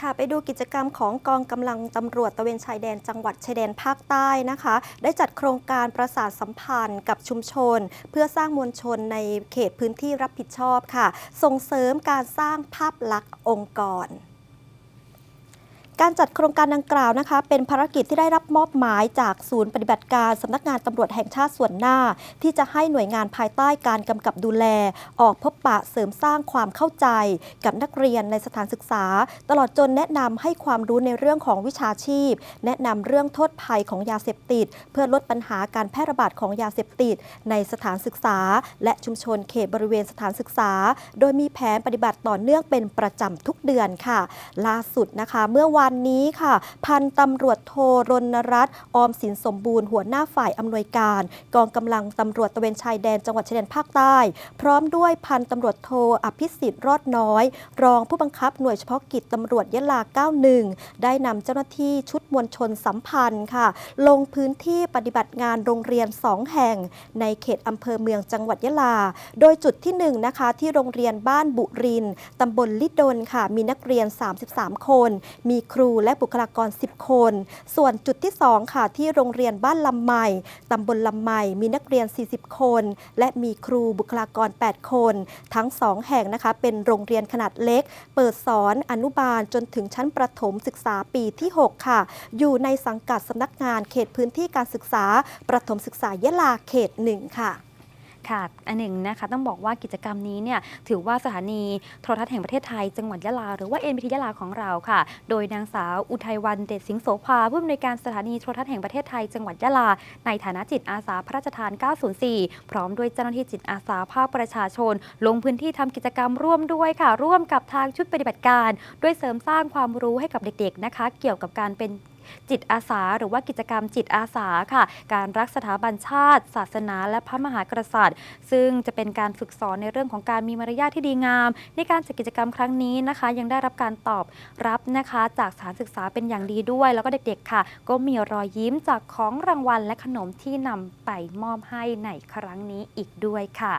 ค่ะไปดูกิจกรรมของกองกำลังตำรวจตะเวนชายแดนจังหวัดชายแดนภาคใต้นะคะ ได้จัดโครงการประสานสัมพันธ์กับชุมชน เพื่อสร้างมวลชนในเขตพื้นที่รับผิดชอบค่ะ ส่งเสริมการสร้างภาพลักษณ์องค์กร การจัดโครงการดังกล่าวนะคะ เป็นภารกิจที่ได้รับมอบหมายจากศูนย์ปฏิบัติการสำนักงานตำรวจแห่งชาติส่วนหน้า ที่จะให้หน่วยงานภายใต้การกำกับดูแล ออกพบปะเสริมสร้างความเข้าใจ กับนักเรียนในสถานศึกษา ตลอดจนแนะนำให้ความรู้ในเรื่องของวิชาชีพ แนะนำเรื่องโทษภัยของยาเสพติด เพื่อลดปัญหาการแพร่ระบาดของยาเสพติด ในสถานศึกษา และชุมชนเขตบริเวณสถานศึกษา โดยมีแผนปฏิบัติต่อเนื่องเป็นประจำทุกเดือนค่ะ ล่าสุดนะคะ เมื่อวันนี้ค่ะ พันตำรวจโทรณรัตน์ออมสินสมบูรณ์หัวหน้าฝ่ายอำนวยการ กองกำลังตำรวจตะเวนชายแดนจังหวัดชายแดนภาคใต้ พร้อมด้วยพันตำรวจโทอภิสิทธิ์รอดน้อย รองผู้บังคับหน่วยเฉพาะกิจตำรวจยะลา 91 ได้นำเจ้าหน้าที่ชุดมวลชนสัมพันธ์ค่ะ ลงพื้นที่ปฏิบัติงานโรงเรียน 2 แห่ง ในเขตอำเภอเมืองจังหวัดยะลา โดยจุดที่ 1 นะคะ ที่โรงเรียนบ้านบุรินต์ตำบลลิดลค่ะ มีนักเรียน 33 คน มีครูรูและบุคลากร 10 คน ส่วนจุดที่ 2 ค่ะ ที่โรงเรียนบ้านลำใหม่ตำบลลำใหม่มีนักเรียน 40 คน และมีครูบุคลากร 8 คน ทั้ง 2 แห่งนะคะเป็นโรงเรียนขนาดเล็ก เปิดสอนอนุบาลจนถึงชั้นประถมศึกษาปีที่ 6 ค่ะ อยู่ในสังกัดสำนักงานเขตพื้นที่การศึกษาประถมศึกษายะลาเขต 1 ค่ะ ค่ะอันหนึ่งนะคะต้องบอกว่ากิจกรรมนี้เนี่ยถือว่าสถานีโทรทัศน์แห่งประเทศไทยจังหวัดยะลา หรือว่า NBT ยะลาของเราค่ะ โดยนางสาวอุทัยวันเดชสิงห์โสภาผู้อำนวยการสถานีโทรทัศน์แห่งประเทศไทยจังหวัดยะลา ในฐานะจิตอาสาพระราชทาน 904 พร้อมด้วยเจ้าหน้าที่จิตอาสาภาคประชาชน ลงพื้นที่ทำกิจกรรมร่วมด้วยค่ะ ร่วมกับทางชุดปฏิบัติการ ด้วยเสริมสร้างความรู้ให้กับเด็กๆนะคะ เกี่ยวกับการเป็น จิตอาสา หรือว่ากิจกรรมจิตอาสาค่ะ การรักสถาบันชาติ ศาสนา และพระมหากษัตริย์ ซึ่งจะเป็นการฝึกสอนในเรื่องของการมีมารยาทที่ดีงาม ในการจัดกิจกรรมครั้งนี้นะคะ ยังได้รับการตอบรับนะคะจากสถานศึกษาเป็นอย่างดีด้วย แล้วก็เด็กๆค่ะ ก็มีรอยยิ้มจากของรางวัลและขนมที่นำไปมอบให้ในครั้งนี้อีกด้วยค่ะ